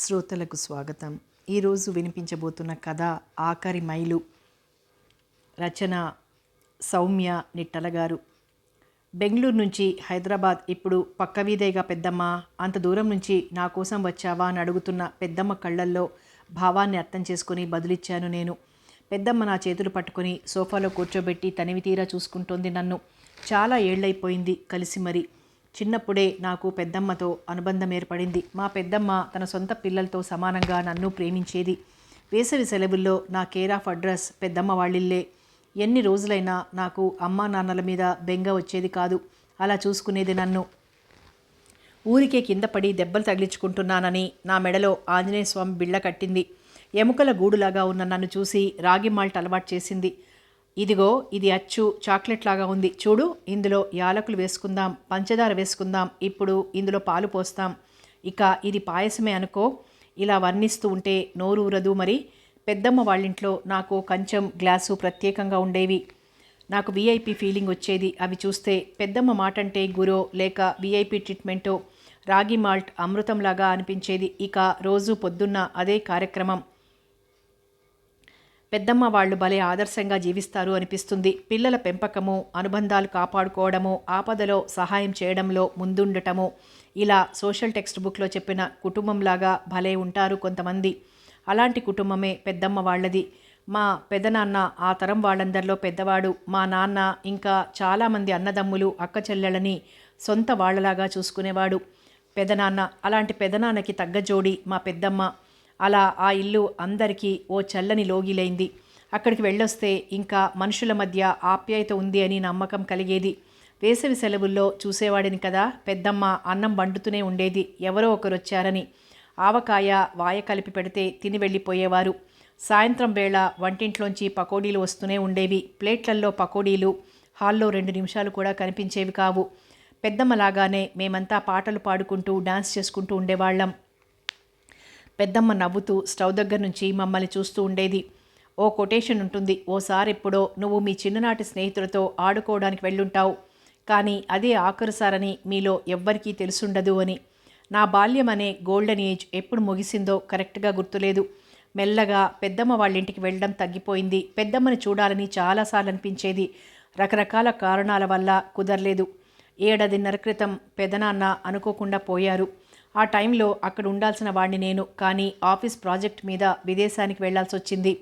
శ్రోతలకు స్వాగతం. ఈరోజు వినిపించబోతున్న కథ ఆఖరి మైలు. రచన సౌమ్య నిట్టల గారు. బెంగళూరు నుంచి హైదరాబాద్ ఇప్పుడు పక్క వీధేగా పెద్దమ్మ అంత దూరం నుంచి నా కోసం వచ్చావా అని అడుగుతున్న పెద్దమ్మ కళ్ళల్లో భావాన్ని అర్థం చేసుకుని బదులిచ్చాను నేను. పెద్దమ్మ నా చేతులు పట్టుకొని సోఫాలో కూర్చోబెట్టి తనివి తీరా చూసుకుంటోంది నన్ను. చాలా ఏళ్ళైపోయింది కలిసి మరి. చిన్నప్పుడే నాకు పెద్దమ్మతో అనుబంధం ఏర్పడింది. మా పెద్దమ్మ తన సొంత పిల్లలతో సమానంగా నన్ను ప్రేమించేది. వేసవి సెలవుల్లో నా కేర్ ఆఫ్ అడ్రస్ పెద్దమ్మ వాళ్ళిల్లే. ఎన్ని రోజులైనా నాకు అమ్మా నాన్నల మీద బెంగ వచ్చేది కాదు. అలా చూసుకునేది నన్ను. ఊరికే కింద పడి దెబ్బలు తగిలించుకుంటున్నానని నా మెడలో ఆంజనేయ స్వామి బిళ్ళ కట్టింది. ఎముకల గూడులాగా ఉన్న నన్ను చూసి రాగి మాల్ట్ అలవాటు చేసింది. ఇదిగో ఇది అచ్చు చాక్లెట్ లాగా ఉంది. చూడు ఇందులో యాలకులు వేసుకుందాం పంచదార వేసుకుందాం ఇప్పుడు ఇందులో పాలు పోస్తాం. ఇక ఇది పాయసమే అనుకో. ఇలా వర్ణిస్తూ ఉంటే నోరు ఊరదు మరి. పెద్దమ్మ వాళ్ళింట్లో నాకు కంచెం గ్లాసు ప్రత్యేకంగా ఉండేవి. నాకు వీఐపీ ఫీలింగ్ వచ్చేది. అవి చూస్తే పెద్దమ్మ మాట అంటే గురో లేక వీఐపీ ట్రీట్మెంటో రాగి మాల్ట్ అమృతంలాగా అనిపించేది. ఇక రోజు పొద్దున్న అదే కార్యక్రమం. పెద్దమ్మ వాళ్ళు భలే ఆదర్శంగా జీవిస్తారు అనిపిస్తుంది. పిల్లల పెంపకము అనుబంధాలు కాపాడుకోవడము ఆపదలో సహాయం చేయడంలో ముందుండటము. ఇలా సోషల్ టెక్స్ట్ బుక్లో చెప్పిన కుటుంబంలాగా భలే ఉంటారు కొంతమంది. అలాంటి కుటుంబమే పెద్దమ్మ వాళ్ళది. మా పెదనాన్న ఆ తరం వాళ్ళందరిలో పెద్దవాడు. మా నాన్న ఇంకా చాలామంది అన్నదమ్ములు అక్క చెల్లెళ్ళని సొంత వాళ్ళలాగా చూసుకునేవాడు. పెదనాన్న అలాంటి పెదనాన్నకి తగ్గ జోడి మా పెద్దమ్మ. అలా ఆ ఇల్లు అందరికీ ఓ చల్లని లోగిలైంది. అక్కడికి వెళ్ళొస్తే ఇంకా మనుషుల మధ్య ఆప్యాయత ఉంది అని నమ్మకం కలిగేది. వేసవి సెలవుల్లో చూసేవాడిని కదా పెద్దమ్మ అన్నం వండుతూనే ఉండేది ఎవరో ఒకరు వచ్చారని ఆవకాయ వాయ కలిపి పెడితే తిని వెళ్ళిపోయేవారు. సాయంత్రం వేళ వంటింట్లోంచి పకోడీలు వస్తూనే ఉండేవి. ప్లేట్లల్లో పకోడీలు హాల్లో రెండు నిమిషాలు కూడా కనిపించేవి కావు. పెద్దమ్మలాగానే మేమంతా పాటలు పాడుకుంటూ డాన్స్ చేసుకుంటూ ఉండేవాళ్ళం. పెద్దమ్మ నవ్వుతూ స్టవ్ దగ్గర నుంచి మమ్మల్ని చూస్తూ ఉండేది. ఓ కొటేషన్ ఉంటుంది. ఓసారి ఎప్పుడో నువ్వు మీ చిన్ననాటి స్నేహితులతో ఆడుకోవడానికి వెళ్ళుంటావు. కానీ అదే ఆఖరుసారని మీలో ఎవ్వరికీ తెలుసుండదు అని. నా బాల్యం అనే గోల్డెన్ ఏజ్ ఎప్పుడు ముగిసిందో కరెక్ట్గా గుర్తులేదు. మెల్లగా పెద్దమ్మ వాళ్ళ ఇంటికి వెళ్ళడం తగ్గిపోయింది. పెద్దమ్మని చూడాలని చాలాసార్లు అనిపించేది. రకరకాల కారణాల వల్ల కుదరలేదు. ఏడాదిన్నర క్రితం పెదనాన్న అనుకోకుండా పోయారు. ఆ టైంలో అక్కడ ఉండాల్సిన వాడిని నేను కానీ ఆఫీస్ ప్రాజెక్ట్ మీద విదేశానికి వెళ్ళాల్సి వచ్చింది.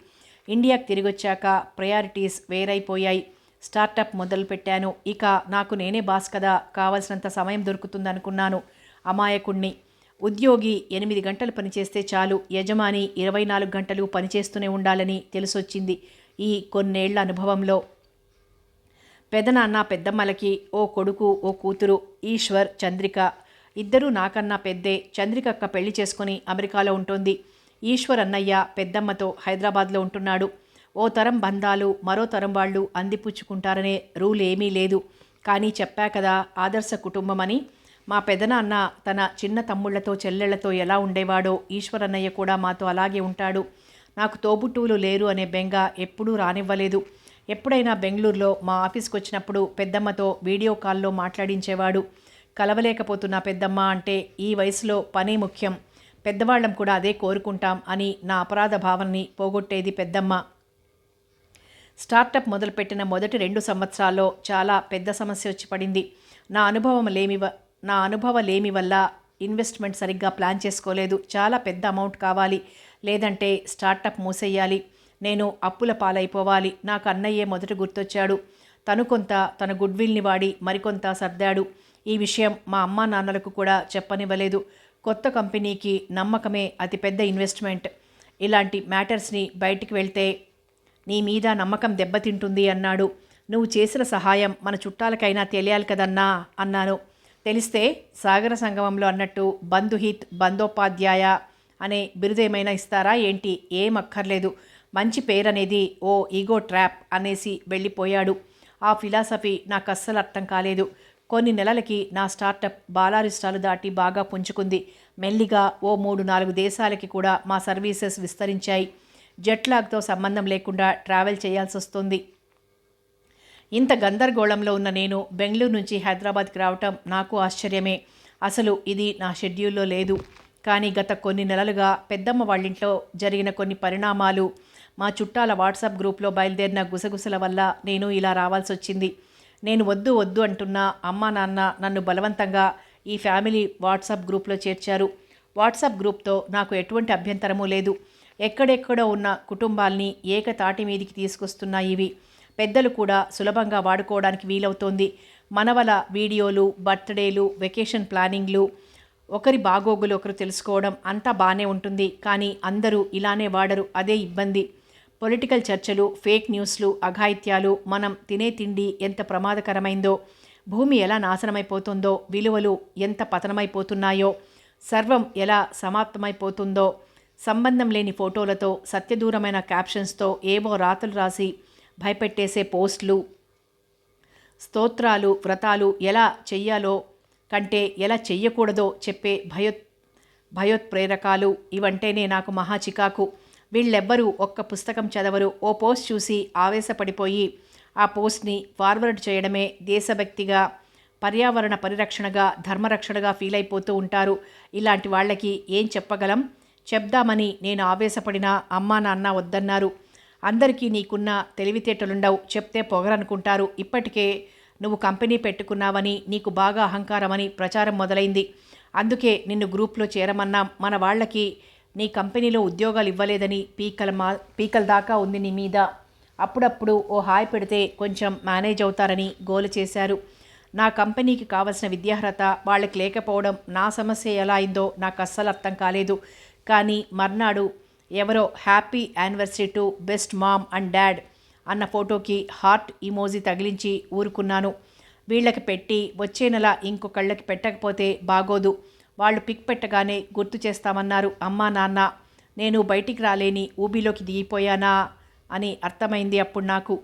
ఇండియాకి తిరిగి వచ్చాక ప్రయారిటీస్ వేరైపోయాయి. స్టార్టప్ మొదలుపెట్టాను ఇక నాకు నేనే బాస్ కదా కావలసినంత సమయం దొరుకుతుందనుకున్నాను అమాయకుణ్ణి. ఉద్యోగి ఎనిమిది గంటలు పనిచేస్తే చాలు యజమాని ఇరవై నాలుగు గంటలు పనిచేస్తూనే ఉండాలని తెలిసొచ్చింది ఈ కొన్నేళ్ళ అనుభవంలో. పెదనాన్న పెద్దమ్మలకి ఓ కొడుకు ఓ కూతురు ఈశ్వర్ చంద్రిక ఇద్దరూ నాకన్నా పెద్దే చంద్రికక్క పెళ్ళి చేసుకుని అమెరికాలో ఉంటుంది. ఈశ్వర్ అన్నయ్య పెద్దమ్మతో హైదరాబాద్లో ఉంటున్నాడు. ఓ తరం బంధాలు మరో తరం వాళ్ళు అందిపుచ్చుకుంటారనే రూల్ ఏమీ లేదు. కానీ చెప్పా కదా ఆదర్శ కుటుంబం అని మా పెదనాన్న తన చిన్న తమ్ముళ్ళతో చెల్లెళ్ళతో ఎలా ఉండేవాడో ఈశ్వరన్నయ్య కూడా మాతో అలాగే ఉంటాడు. నాకు తోబుట్టువులు లేరు అనే బెంగ ఎప్పుడూ రానివ్వలేదు. ఎప్పుడైనా బెంగళూరులో మా ఆఫీస్కి వచ్చినప్పుడు పెద్దమ్మతో వీడియో కాల్లో మాట్లాడించేవాడు. కలవలేకపోతున్న పెద్దమ్మ అంటే ఈ వయసులో పని ముఖ్యం. పెద్దవాళ్ళం కూడా అదే కోరుకుంటాం అని నా అపరాధ భావనని పోగొట్టేది పెద్దమ్మ. స్టార్టప్ మొదలుపెట్టిన మొదటి రెండు సంవత్సరాల్లో చాలా పెద్ద సమస్య వచ్చి పడింది. నా అనుభవం లేమి నా అనుభవం లేమి వల్ల ఇన్వెస్ట్మెంట్ సరిగ్గా ప్లాన్ చేసుకోలేదు. చాలా పెద్ద అమౌంట్ కావాలి. లేదంటే స్టార్టప్ మూసేయాలి. నేను అప్పుల పాలైపోవాలి. నాకు అన్నయ్యే మొదట గుర్తొచ్చాడు. తను కొంత తన గుడ్విల్ని వాడి మరికొంత సర్దాడు. ఈ విషయం మా అమ్మా నాన్నలకు కూడా చెప్పనివ్వలేదు. కొత్త కంపెనీకి నమ్మకమే అతిపెద్ద ఇన్వెస్ట్మెంట్. ఇలాంటి మ్యాటర్స్ని బయటికి వెళ్తే నీ మీద నమ్మకం దెబ్బతింటుంది అన్నాడు. నువ్వు చేసిన సహాయం మన చుట్టాలకైనా తెలియాలి కదన్నా అన్నాను. తెలిస్తే సాగర సంగమంలో అన్నట్టు బంధుహిత్ బందోపాధ్యాయ అనే బిరుదేమైనా ఇస్తారా ఏంటి? ఏం అక్కర్లేదు. మంచి పేరనేది ఓ ఈగో ట్రాప్ అనేసి వెళ్ళిపోయాడు. ఆ ఫిలాసఫీ నాకు అస్సలు అర్థం కాలేదు. కొన్ని నెలలకి నా స్టార్టప్ బాలారిష్టాలు దాటి బాగా పుంజుకుంది. మెల్లిగా ఓ మూడు నాలుగు దేశాలకి కూడా మా సర్వీసెస్ విస్తరించాయి. జెట్లాగ్తో సంబంధం లేకుండా ట్రావెల్ చేయాల్సి వస్తుంది. ఇంత గందరగోళంలో ఉన్న నేను బెంగళూరు నుంచి హైదరాబాద్కి రావటం నాకు ఆశ్చర్యమే. అసలు ఇది నా షెడ్యూల్లో లేదు. కానీ గత కొన్ని నెలలుగా పెద్దమ్మ వాళ్ళింట్లో జరిగిన కొన్ని పరిణామాలు మా చుట్టాల వాట్సాప్ గ్రూప్లో బయలుదేరిన గుసగుసల వల్ల నేను ఇలా రావాల్సి వచ్చింది నేను వద్దు వద్దు అంటున్నా అమ్మా నాన్న నన్ను బలవంతంగా ఈ ఫ్యామిలీ వాట్సాప్ గ్రూప్లో చేర్చారు. వాట్సాప్ గ్రూప్తో నాకు ఎటువంటి అభ్యంతరము లేదు. ఎక్కడెక్కడో ఉన్న కుటుంబాల్ని ఏకతాటి మీదికి తీసుకొస్తున్నాయి ఇవి పెద్దలు కూడా సులభంగా వాడుకోవడానికి వీలవుతోంది. మనవల వీడియోలు బర్త్డేలు వెకేషన్ ప్లానింగ్లు ఒకరి బాగోగులు ఒకరు తెలుసుకోవడం అంతా బాగానే ఉంటుంది. కానీ అందరూ ఇలానే వాడరు. అదే ఇబ్బంది. పొలిటికల్ చర్చలు ఫేక్ న్యూస్లు అఘాయిత్యాలు మనం తినే తిండి ఎంత ప్రమాదకరమైందో భూమి ఎలా నాశనమైపోతుందో విలువలు ఎంత పతనమైపోతున్నాయో సర్వం ఎలా సమాప్తమైపోతుందో సంబంధం లేని ఫోటోలతో సత్యదూరమైన క్యాప్షన్స్తో ఏవో రాతలు రాసి భయపెట్టేసే పోస్టులు స్తోత్రాలు వ్రతాలు ఎలా చెయ్యాలో కంటే ఎలా చెయ్యకూడదో చెప్పే భయో భయోత్ప్రేరకాలు ఇవంటేనే నాకు మహా చికాకు. వీళ్ళెవ్వరూ ఒక్క పుస్తకం చదవరు. ఓ పోస్ట్ చూసి ఆవేశపడిపోయి ఆ పోస్ట్ని ఫార్వర్డ్ చేయడమే దేశభక్తిగా పర్యావరణ పరిరక్షణగా ధర్మరక్షణగా ఫీల్ అయిపోతూ ఉంటారు. ఇలాంటి వాళ్ళకి ఏం చెప్పగలం? చెప్దామని నేను ఆవేశపడినా అమ్మా నాన్న వద్దన్నారు. అందరికీ నీకున్న తెలివితేటలుండవు. చెప్తే పొగరనుకుంటారు. ఇప్పటికే నువ్వు కంపెనీ పెట్టుకున్నావని నీకు బాగా అహంకారమని ప్రచారం మొదలైంది. అందుకే నిన్ను గ్రూప్లో చేరమన్నాం. మన వాళ్ళకి నీ కంపెనీలో ఉద్యోగాలు ఇవ్వలేదని పీకల మా పీకల దాకా ఉంది నీ మీద. అప్పుడప్పుడు ఓ హాయ్ పెడితే కొంచెం మేనేజ్ అవుతారని గోలు చేశారు. నా కంపెనీకి కావలసిన విద్యార్హత వాళ్ళకి లేకపోవడం నా సమస్య ఎలా అయిందో నాకు అస్సలు అర్థం కాలేదు. కానీ మర్నాడు ఎవరో happy anniversary to best mom and dad అన్న ఫోటోకి హార్ట్ ఇమోజీ తగిలించి ఊరుకున్నాను. వీళ్ళకి పెట్టి వచ్చే నెల ఇంకొకళ్ళకి పెట్టకపోతే బాగోదు. వాళ్ళు పిక్ పెట్టగానే గుర్తు చేస్తామన్నారు అమ్మా నాన్న నేను బయటికి రాలేని ఊబిలోకి దిగిపోయానా? అని అర్థమైంది అప్పుడు నాకు.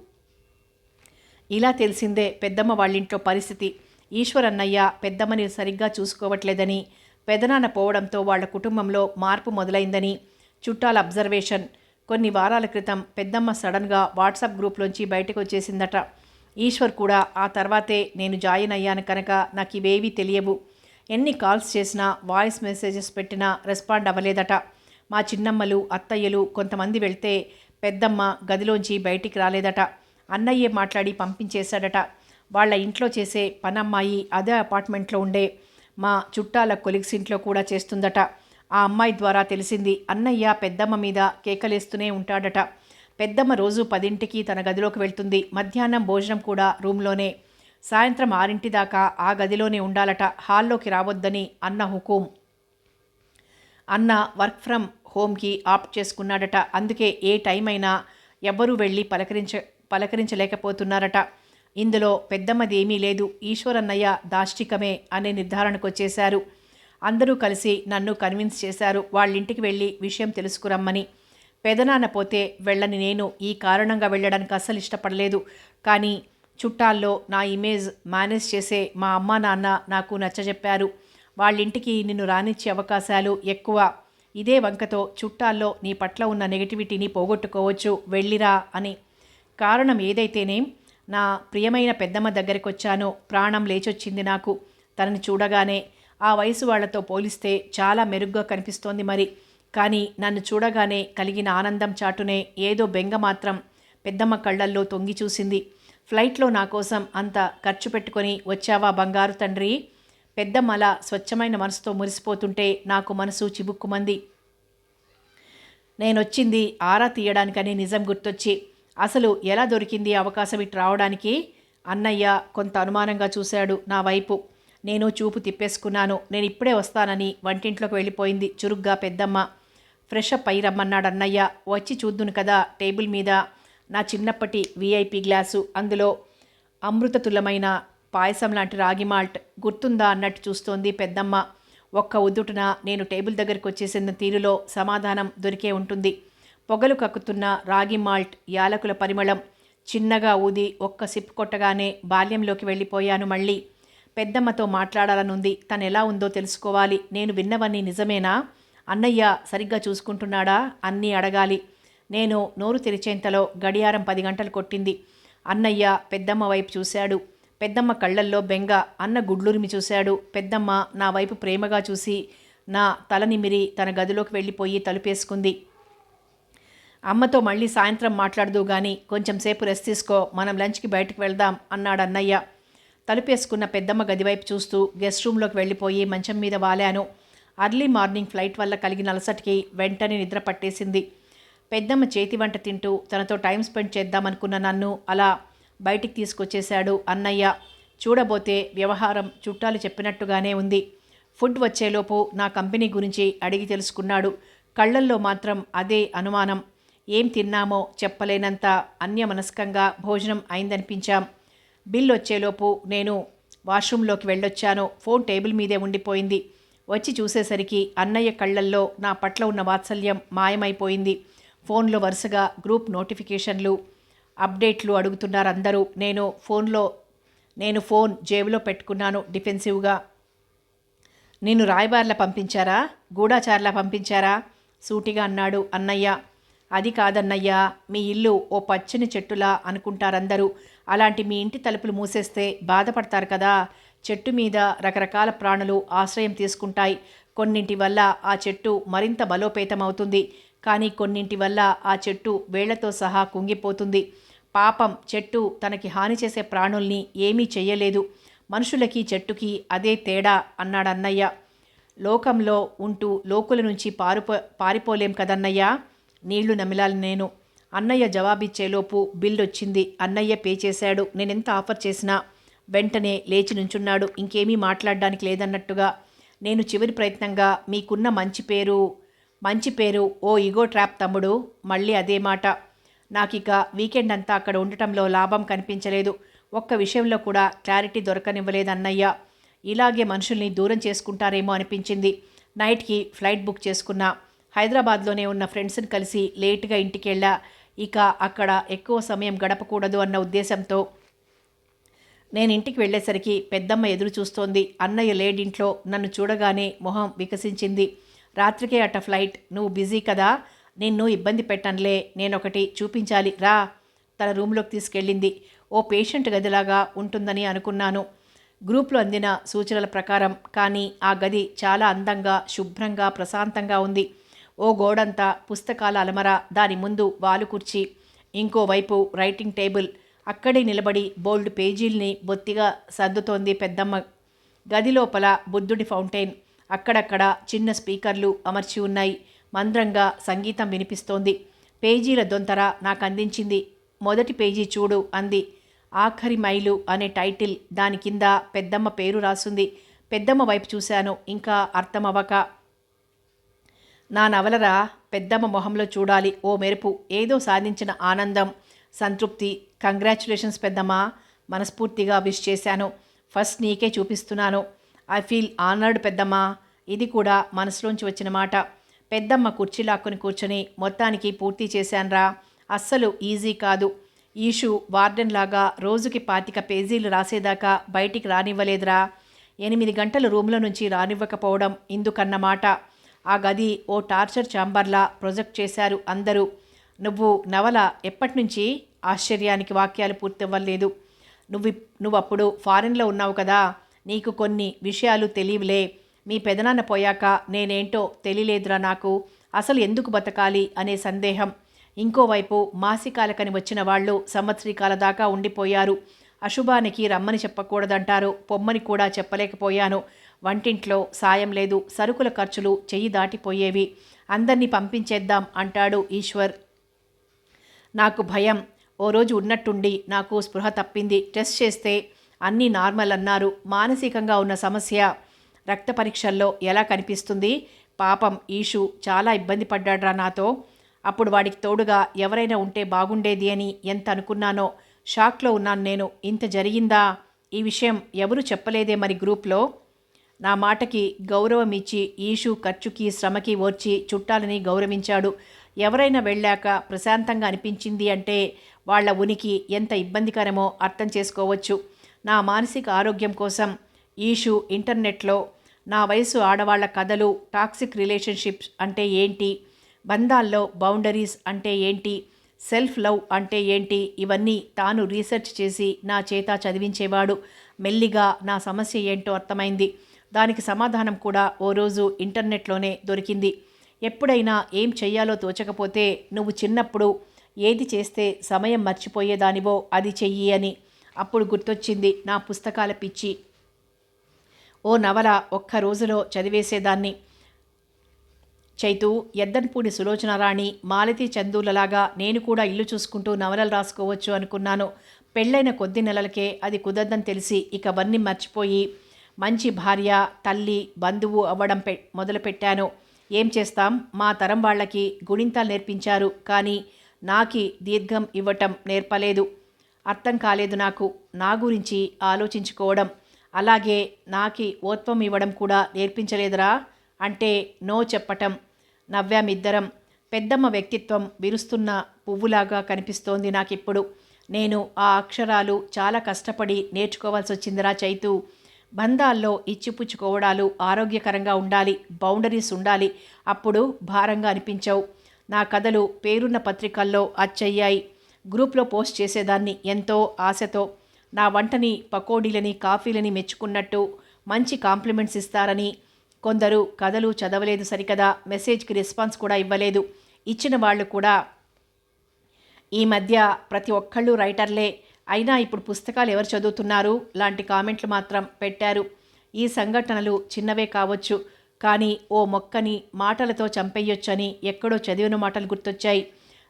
ఇలా తెలిసిందే పెద్దమ్మ వాళ్ళింట్లో పరిస్థితి. ఈశ్వరన్నయ్య పెద్దమ్మని సరిగ్గా చూసుకోవట్లేదని పెదనాన్న పోవడంతో వాళ్ళ కుటుంబంలో మార్పు మొదలైందని చుట్టాల అబ్జర్వేషన్. కొన్ని వారాల క్రితం పెద్దమ్మ సడన్గా వాట్సాప్ గ్రూప్లోంచి బయటకు వచ్చేసిందట ఈశ్వర్ కూడా ఆ తర్వాతే నేను జాయిన్ అయ్యాను కనుక నాకు ఇవేవీ తెలియవు. ఎన్ని కాల్స్ చేసినా వాయిస్ మెసేజెస్ పెట్టినా రెస్పాండ్ అవ్వలేదట. మా చిన్నమ్మలు అత్తయ్యలు కొంతమంది వెళ్తే పెద్దమ్మ గదిలోంచి బయటికి రాలేదట. అన్నయ్యే మాట్లాడి పంపించేశాడట. వాళ్ళ ఇంట్లో చేసే పనమ్మాయి అదే అపార్ట్మెంట్లో ఉండే మా చుట్టాల కొలిగ్స్ ఇంట్లో కూడా చేస్తుందట. ఆ అమ్మాయి ద్వారా తెలిసింది అన్నయ్య పెద్దమ్మ మీద కేకలేస్తూనే ఉంటాడట. పెద్దమ్మ రోజు పదింటికి తన గదిలోకి వెళ్తుంది. మధ్యాహ్నం భోజనం కూడా రూమ్లోనే. సాయంత్రం ఆరింటి దాకా ఆ గదిలోనే ఉండాలట. హాల్లోకి రావద్దని అన్న హుకుం. అన్న వర్క్ ఫ్రమ్ హోమ్కి ఆప్ట్ చేసుకున్నాడట. అందుకే ఏ టైం అయినా ఎవ్వరూ వెళ్ళి పలకరించ పలకరించలేకపోతున్నారట. ఇందులో పెద్దమ్మది ఏమీ లేదు. ఈశ్వరన్నయ్య దాష్టికమే అనే నిర్ధారణకు వచ్చేశారు అందరూ కలిసి నన్ను కన్విన్స్ చేశారు. వాళ్ళింటికి వెళ్ళి విషయం తెలుసుకురమ్మని. పెదనాన్న పోతే వెళ్ళని నేను ఈ కారణంగా వెళ్ళడానికి అస్సలు ఇష్టపడలేదు కానీ చుట్టాల్లో నా ఇమేజ్ మేనేజ్ చేసే మా అమ్మ నాన్న నాకు నచ్చజెప్పారు. వాళ్ళింటికి నిన్ను రానిచ్చే అవకాశాలు ఎక్కువ. ఇదే వంకతో చుట్టాల్లో నీ పట్ల ఉన్న నెగటివిటీని పోగొట్టుకోవచ్చు వెళ్ళిరా అని. కారణం ఏదైతేనేం నా ప్రియమైన పెద్దమ్మ దగ్గరికి వచ్చానో ప్రాణం లేచొచ్చింది నాకు. తనని చూడగానే ఆ వయసు వాళ్ళతో పోలిస్తే చాలా మెరుగ్గా కనిపిస్తోంది మరి. కానీ నన్ను చూడగానే కలిగిన ఆనందం చాటునే ఏదో బెంగ మాత్రం పెద్దమ్మ కళ్ళల్లో తొంగి చూసింది. ఫ్లైట్లో నా కోసం అంత ఖర్చు పెట్టుకొని వచ్చావా బంగారు తండ్రి? పెద్దమ్మల స్వచ్ఛమైన మనసుతో మురిసిపోతుంటే నాకు మనసు చిబుక్కుమంది. నేనొచ్చింది ఆరా తీయడానికని నిజం గుర్తొచ్చి అసలు ఎలా దొరికింది అవకాశం ఇటు రావడానికి? అన్నయ్య కొంత అనుమానంగా చూశాడు నా వైపు. నేను చూపు తిప్పేసుకున్నాను నేను ఇప్పుడే వస్తానని వంటింట్లోకి వెళ్ళిపోయింది చురుగ్గా పెద్దమ్మ. ఫ్రెష్ అప్ అయ్యి రమ్మన్నాడు అన్నయ్య వచ్చి చూద్దును కదా టేబుల్ మీద. నా చిన్నప్పటి విఐపి గ్లాసు. అందులో అమృతతులమైన పాయసం లాంటి రాగి మాల్ట్ గుర్తుందా అన్నట్టు చూస్తోంది పెద్దమ్మ. ఒక్క ఉద్దుటున నేను టేబుల్ దగ్గరికి వచ్చేసిన తీరులో సమాధానం దొరికే ఉంటుంది. పొగలు కక్కుతున్న రాగి మాల్ట్ యాలకుల పరిమళం చిన్నగా ఊది ఒక్క సిప్ కొట్టగానే బాల్యంలోకి వెళ్ళిపోయాను మళ్ళీ. పెద్దమ్మతో మాట్లాడాలనుంది. తను ఎలా ఉందో తెలుసుకోవాలి. నేను విన్నవన్నీ నిజమేనా? అన్నయ్య సరిగ్గా చూసుకుంటున్నాడా? అన్నీ అడగాలి. నేను నోరు తెరిచేంతలో గడియారం పది గంటలు కొట్టింది. అన్నయ్య పెద్దమ్మ వైపు చూశాడు. పెద్దమ్మ కళ్ళల్లో బెంగ అన్న గుడ్లూరిమి చూశాడు. పెద్దమ్మ నా వైపు ప్రేమగా చూసి నా తల నిమిరి తన గదిలోకి వెళ్ళిపోయి తలుపేసుకుంది. అమ్మతో మళ్ళీ సాయంత్రం మాట్లాడదు కానీ కొంచెం సేపు రెస్ట్ తీసుకో మనం లంచ్కి బయటకు వెళ్దాం అన్నాడు అన్నయ్య. తలుపేసుకున్న పెద్దమ్మ గదివైపు చూస్తూ గెస్ట్ రూమ్లోకి వెళ్ళిపోయి మంచం మీద వాలాను. అర్లీ మార్నింగ్ ఫ్లైట్ వల్ల కలిగిన అలసటికి వెంటనే నిద్ర పట్టేసింది. పెద్దమ్మ చేతి వంట తింటూ తనతో టైం స్పెండ్ చేద్దామనుకున్న నన్ను అలా బయటికి తీసుకొచ్చేశాడు అన్నయ్య. చూడబోతే వ్యవహారం చుట్టాలు చెప్పినట్టుగానే ఉంది. ఫుడ్ వచ్చేలోపు నా కంపెనీ గురించి అడిగి తెలుసుకున్నాడు. కళ్ళల్లో మాత్రం అదే అనుమానం. ఏం తిన్నామో చెప్పలేనంత అన్యమనస్కంగా భోజనం అయిందనిపించాం. బిల్ వచ్చేలోపు నేను వాష్రూమ్లోకి వెళ్ళొచ్చాను. ఫోన్ టేబుల్ మీదే ఉండిపోయింది. వచ్చి చూసేసరికి అన్నయ్య కళ్ళల్లో నా పట్ల ఉన్న వాత్సల్యం మాయమైపోయింది. ఫోన్లో వరుసగా గ్రూప్ నోటిఫికేషన్లు అప్డేట్లు అడుగుతున్నారు అందరూ. నేను ఫోన్లో నేను ఫోన్ జేబులో పెట్టుకున్నాను డిఫెన్సివ్గా. నిన్ను రాయబార్ల పంపించారా? గూఢాచార్ల పంపించారా? సూటిగా అన్నాడు. అన్నయ్య అది కాదన్నయ్యా మీ ఇల్లు ఓ పచ్చని చెట్టులా అనుకుంటారందరూ. అలాంటి మీ ఇంటి తలుపులు మూసేస్తే బాధపడతారు కదా. చెట్టు మీద రకరకాల ప్రాణులు ఆశ్రయం తీసుకుంటాయి. కొన్నింటి వల్ల ఆ చెట్టు మరింత బలోపేతమవుతుంది. కానీ కొన్నింటి వల్ల ఆ చెట్టు వేళ్ళతో సహా కుంగిపోతుంది. పాపం చెట్టు తనకి హాని చేసే ప్రాణుల్ని ఏమీ చెయ్యలేదు. మనుషులకి చెట్టుకి అదే తేడా అన్నాడు అన్నయ్య. లోకంలో ఉంటూ లోకుల నుంచి పారిపో పారిపోలేం కదన్నయ్యా? నీళ్ళు నమిలాలి నేను. అన్నయ్య జవాబిచ్చేలోపు బిల్ వచ్చింది అన్నయ్య పే చేశాడు. నేనెంత ఆఫర్ చేసినా వెంటనే లేచి నుంచున్నాడు. ఇంకేమీ మాట్లాడడానికి లేదన్నట్టుగా. నేను చివరి ప్రయత్నంగా మీకున్న మంచి పేరు మంచి పేరు ఓ ఇగో ట్రాప్ తమ్ముడు మళ్ళీ అదే మాట. నాకిక వీకెండ్ అంతా అక్కడ ఉండటంలో లాభం కనిపించలేదు. ఒక్క విషయంలో కూడా క్లారిటీ దొరకనివ్వలేదు అన్నయ్య ఇలాగే మనుషుల్ని దూరం చేసుకుంటారేమో అనిపించింది. నైట్కి ఫ్లైట్ బుక్ చేసుకున్నా. హైదరాబాద్లోనే ఉన్న ఫ్రెండ్స్ని కలిసి లేటుగా ఇంటికి వెళ్ళా ఇక అక్కడ ఎక్కువ సమయం గడపకూడదు అన్న ఉద్దేశంతో నేను ఇంటికి వెళ్ళేసరికి పెద్దమ్మ ఎదురు చూస్తోంది అన్నయ్య లేడింట్లో నన్ను చూడగానే మొహం వికసించింది. రాత్రికే అట ఫ్లైట్. నువ్వు బిజీ కదా. నిన్ను ఇబ్బంది పెట్టనులే. నేనొకటి చూపించాలి. రా. తన రూమ్లోకి తీసుకెళ్ళింది. ఓ పేషెంట్ గదిలాగా ఉంటుందని అనుకున్నాను. గ్రూప్లో అందిన సూచనల ప్రకారం కానీ ఆ గది చాలా అందంగా శుభ్రంగా ప్రశాంతంగా ఉంది. ఓ గోడంతా పుస్తకాల అలమర దాని ముందు వాలు కుర్చీ ఇంకోవైపు రైటింగ్ టేబుల్ అక్కడే నిలబడి బోల్డ్ పేజీల్ని బొత్తిగా సర్దుతోంది పెద్దమ్మ. గది లోపల బుద్ధుడి ఫౌంటైన్. అక్కడక్కడ చిన్న స్పీకర్లు అమర్చి ఉన్నాయి. మంద్రంగా సంగీతం వినిపిస్తోంది. పేజీల దొంతర నాకు అందించింది మొదటి పేజీ చూడు అంది. ఆఖరి మైలు అనే టైటిల్ దాని కింద పెద్దమ్మ పేరు రాసుంది. పెద్దమ్మ వైపు చూశాను. ఇంకా అర్థమవ్వక. నా నవలరా పెద్దమ్మ మొహంలో చూడాలి. ఓ మెరుపు. ఏదో సాధించిన ఆనందం సంతృప్తి. కంగ్రాచులేషన్స్ పెద్దమ్మ. మనస్ఫూర్తిగా విష్ చేశాను. ఫస్ట్ నీకే చూపిస్తున్నాను. ఐ ఫీల్ ఆనర్డ్ పెద్దమ్మ. ఇది కూడా మనసులోంచి వచ్చిన మాట. పెద్దమ్మ కుర్చీ లాక్కుని కూర్చొని మొత్తానికి పూర్తి చేశాన్రా. అస్సలు ఈజీ కాదు. ఈషు వార్డెన్ లాగా రోజుకి పాతిక పేజీలు రాసేదాకా బయటికి రానివ్వలేదురా. ఎనిమిది గంటల రూమ్లో నుంచి రానివ్వకపోవడం ఇందుకన్నమాట ఆ గది ఓ టార్చర్ ఛాంబర్లా ప్రొజెక్ట్ చేశారు అందరూ. నువ్వు నవల ఎప్పటి నుంచి ఆశ్చర్యానికి వాక్యాలు పూర్తవ్వలేదు. నువ్వు నువ్వు అప్పుడు ఫారెన్లో ఉన్నావు కదా. నీకు కొన్ని విషయాలు తెలియలే. మీ పెదనాన్న పోయాక నేనేంటో తెలియలేదురా నాకు. అసలు ఎందుకు బతకాలి అనే సందేహం. ఇంకోవైపు మాసికాలకని వచ్చిన వాళ్ళు సంవత్సరికాల దాకా ఉండిపోయారు. అశుభానికి రమ్మని చెప్పకూడదంటారు. పొమ్మని కూడా చెప్పలేకపోయాను. వంటింట్లో సాయం లేదు. సరుకుల ఖర్చులు చెయ్యి దాటిపోయేవి. అందరినీ పంపించేద్దాం అంటాడు ఈశ్వర్. నాకు భయం. ఓ రోజు ఉన్నట్టుండి నాకు స్పృహ తప్పింది. టెస్ట్ చేస్తే అన్నీ నార్మల్ అన్నారు. మానసికంగా ఉన్న సమస్య రక్త పరీక్షల్లో ఎలా కనిపిస్తుంది? పాపం ఈషు చాలా ఇబ్బంది పడ్డాడ్రా నాతో. అప్పుడు వాడికి తోడుగా ఎవరైనా ఉంటే బాగుండేది అని ఎంత అనుకున్నానో షాక్లో ఉన్నాను నేను. ఇంత జరిగిందా? ఈ విషయం ఎవరు చెప్పలేదే మరి గ్రూప్లో? నా మాటకి గౌరవం ఇచ్చి ఈషు ఖర్చుకి శ్రమకి ఓర్చి చుట్టాలని గౌరవించాడు. ఎవరైనా వెళ్ళాక ప్రశాంతంగా అనిపించింది అంటే వాళ్ళ ఉనికి ఎంత ఇబ్బందికరమో అర్థం చేసుకోవచ్చు. నా మానసిక ఆరోగ్యం కోసం ఈషు ఇంటర్నెట్లో నా వయసు ఆడవాళ్ళ కథలు టాక్సిక్ రిలేషన్షిప్స్ అంటే ఏంటి బంధాల్లో బౌండరీస్ అంటే ఏంటి సెల్ఫ్ లవ్ అంటే ఏంటి ఇవన్నీ తాను రీసెర్చ్ చేసి నా చేత చదివించేవాడు. మెల్లిగా నా సమస్య ఏంటో అర్థమైంది. దానికి సమాధానం కూడా ఓ రోజు ఇంటర్నెట్లోనే దొరికింది. ఎప్పుడైనా ఏం చెయ్యాలో తోచకపోతే నువ్వు చిన్నప్పుడు ఏది చేస్తే సమయం మర్చిపోయేదానివో అది చెయ్యి అని అప్పుడు గుర్తొచ్చింది నా పుస్తకాల పిచ్చి. ఓ నవల ఒక్క రోజులో చదివేసేదాన్ని. చైతు ఎద్దన్పూడి సులోచనారాణి మాలతి చందూలలాగా నేను కూడా ఇల్లు చూసుకుంటూ నవలలు రాసుకోవచ్చు అనుకున్నాను. పెళ్ళైన కొద్ది నెలలకే అది కుదరదని తెలిసి ఇక అవన్నీ మర్చిపోయి మంచి భార్య తల్లి బంధువు అవ్వడం పె మొదలుపెట్టాను. ఏం చేస్తాం? మా తరం వాళ్ళకి గుణింతాలు నేర్పించారు కానీ నాకి దీర్ఘం ఇవ్వటం నేర్పలేదు. అర్థం కాలేదు నాకు. నా గురించి ఆలోచించుకోవడం. అలాగే నాకి ఓత్వం ఇవ్వడం కూడా నేర్పించలేదురా అంటే నో చెప్పటం. నవ్వామిద్దరం. పెద్దమ్మ వ్యక్తిత్వం విరుస్తున్న పువ్వులాగా కనిపిస్తోంది నాకిప్పుడు. నేను ఆ అక్షరాలు చాలా కష్టపడి నేర్చుకోవాల్సి వచ్చిందిరా చైతు. బంధాల్లో ఇచ్చిపుచ్చుకోవడాలు ఆరోగ్యకరంగా ఉండాలి బౌండరీస్ ఉండాలి. అప్పుడు భారంగా అనిపించవు. నా కథలు పేరున్న పత్రికల్లో అచ్చయ్యాయి. గ్రూప్లో పోస్ట్ చేసేదాన్ని. ఎంతో ఆశతో నా వంటని పకోడీలని కాఫీలని మెచ్చుకున్నట్టు మంచి కాంప్లిమెంట్స్ ఇస్తారని. కొందరు కథలు చదవలేదు సరికదా మెసేజ్కి రెస్పాన్స్ కూడా ఇవ్వలేదు. ఇచ్చిన వాళ్ళు కూడా ఈ మధ్య ప్రతి ఒక్కళ్ళు రైటర్లే. అయినా ఇప్పుడు పుస్తకాలు ఎవరు చదువుతున్నారు? లాంటి కామెంట్లు మాత్రం పెట్టారు. ఈ సంఘటనలు చిన్నవే కావచ్చు. కానీ ఓ మొక్కని మాటలతో చంపేయొచ్చని ఎక్కడో చదివిన మాటలు గుర్తొచ్చాయి.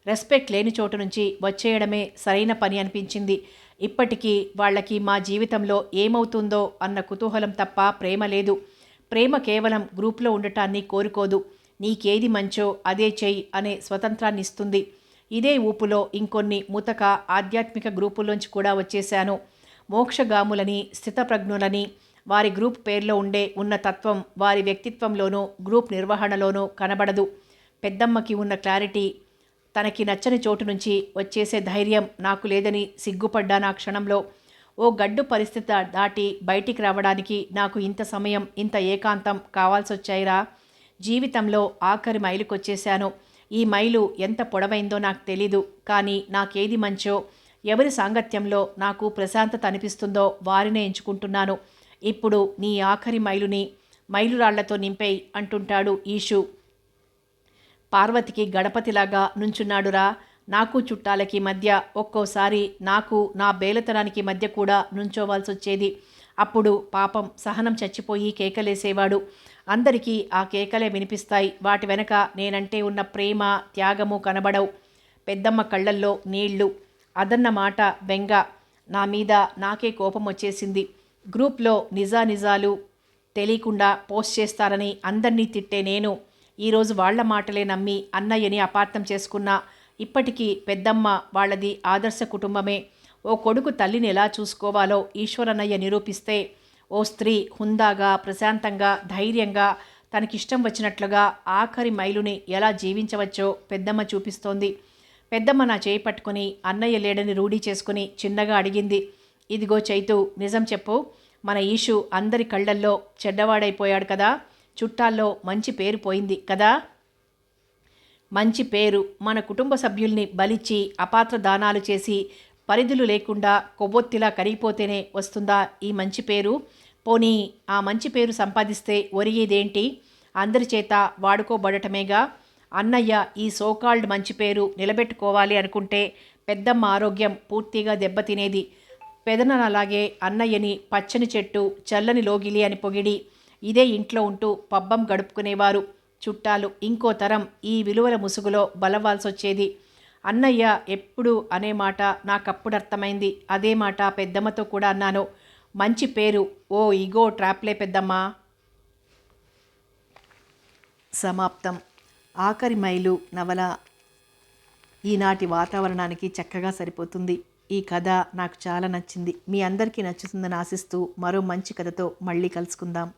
రెస్పెక్ట్ లేని చోటు నుంచి వచ్చేయడమే సరైన పని అనిపించింది. ఇప్పటికీ వాళ్ళకి మా జీవితంలో ఏమవుతుందో అన్న కుతూహలం తప్ప ప్రేమ లేదు. ప్రేమ కేవలం గ్రూప్లో ఉండటాన్ని కోరుకోదు. నీకేది మంచో అదే చెయ్యి అనే స్వతంత్రాన్ని ఇస్తుంది. ఇదే ఊపులో ఇంకొన్ని ముతక ఆధ్యాత్మిక గ్రూపుల్లోంచి కూడా వచ్చేశాను. మోక్షగాములని స్థితప్రజ్ఞులని వారి గ్రూప్ పేర్లో ఉండే ఉన్న తత్వం వారి వ్యక్తిత్వంలోనూ గ్రూప్ నిర్వహణలోనూ కనబడదు. పెద్దమ్మకి ఉన్న క్లారిటీ తనకి నచ్చని చోటు నుంచి వచ్చేసే ధైర్యం నాకు లేదని సిగ్గుపడ్డా నా క్షణంలో. ఓ గడ్డు పరిస్థితి దాటి బయటికి రావడానికి నాకు ఇంత సమయం ఇంత ఏకాంతం కావాల్సి వచ్చాయిరా జీవితంలో ఆఖరి మైలుకొచ్చేశాను. ఈ మైలు ఎంత పొడవైందో నాకు తెలీదు కానీ నాకేది మంచో ఎవరి సాంగత్యంలో నాకు ప్రశాంతత అనిపిస్తుందో వారినే ఎంచుకుంటున్నాను. ఇప్పుడు నీ ఆఖరి మైలుని మైలురాళ్ళతో నింపేయి అంటుంటాడు ఈషు. పార్వతికి గణపతిలాగా నుంచున్నాడురా. నాకు చుట్టాలకి మధ్య ఒక్కోసారి నాకు నా బేలతనానికి మధ్య కూడా నుంచోవాల్సి వచ్చేది అప్పుడు పాపం సహనం చచ్చిపోయి కేకలేసేవాడు. అందరికీ ఆ కేకలే వినిపిస్తాయి. వాటి వెనక నేనంటే ఉన్న ప్రేమ త్యాగము కనబడవు. పెద్దమ్మ కళ్ళల్లో నీళ్ళు. అదన్న మాట బెంగ. నా మీద నాకే కోపం వచ్చేసింది గ్రూప్లో నిజానిజాలు తెలియకుండా పోస్ట్ చేస్తారని అందరినీ తిట్టే నేను ఈరోజు వాళ్ళ మాటలే నమ్మి అన్నయ్యని అపార్థం చేసుకున్నా ఇప్పటికీ పెద్దమ్మ వాళ్ళది ఆదర్శ కుటుంబమే. ఓ కొడుకు తల్లిని ఎలా చూసుకోవాలో ఈశ్వరన్నయ్య నిరూపిస్తే ఓ స్త్రీ హుందాగా ప్రశాంతంగా ధైర్యంగా తనకిష్టం వచ్చినట్లుగా ఆఖరి మైలుని ఎలా జీవించవచ్చో పెద్దమ్మ చూపిస్తోంది. పెద్దమ్మ నా చేయి పట్టుకుని అన్నయ్య లేడని రూఢీ చేసుకుని చిన్నగా అడిగింది. ఇదిగో చైతు నిజం చెప్పు మన ఈషు అందరి కళ్ళల్లో చెడ్డవాడైపోయాడు కదా. చుట్టాల్లో మంచి పేరు పోయింది కదా? మంచి పేరు మన కుటుంబ సభ్యుల్ని బలిచ్చి అపాత్ర దానాలు చేసి పరిధులు లేకుండా కొవ్వొత్తిలా కరిగిపోతేనే వస్తుందా ఈ మంచి పేరు? పోనీ ఆ మంచి పేరు సంపాదిస్తే ఒరిగేదేంటి అందరి చేత వాడుకోబడటమేగా? అన్నయ్య ఈ సోకాల్డ్ మంచి పేరు నిలబెట్టుకోవాలి అనుకుంటే పెద్దమ్మ ఆరోగ్యం పూర్తిగా దెబ్బతినేది. పెదనలాగే అన్నయ్యని పచ్చని చెట్టు చల్లని లోగిలి అని పొగిడి ఇదే ఇంట్లో ఉంటూ పబ్బం గడుపుకునేవారు. చుట్టాలు ఇంకో తరం ఈ విలువల ముసుగులో బలవాల్సొచ్చేది. అన్నయ్య ఎప్పుడు అనే మాట నాకప్పుడు అర్థమైంది అదే మాట పెద్దమ్మతో కూడా అన్నాను. మంచి పేరు. ఓ ఇగో ట్రాప్లే పెద్దమ్మా. సమాప్తం. ఆఖరి మైలు నవల. ఈనాటి వాతావరణానికి చక్కగా సరిపోతుంది. ఈ కథ నాకు చాలా నచ్చింది. మీ అందరికీ నచ్చుతుందని ఆశిస్తూ మరో మంచి కథతో మళ్ళీ కలుసుకుందాం.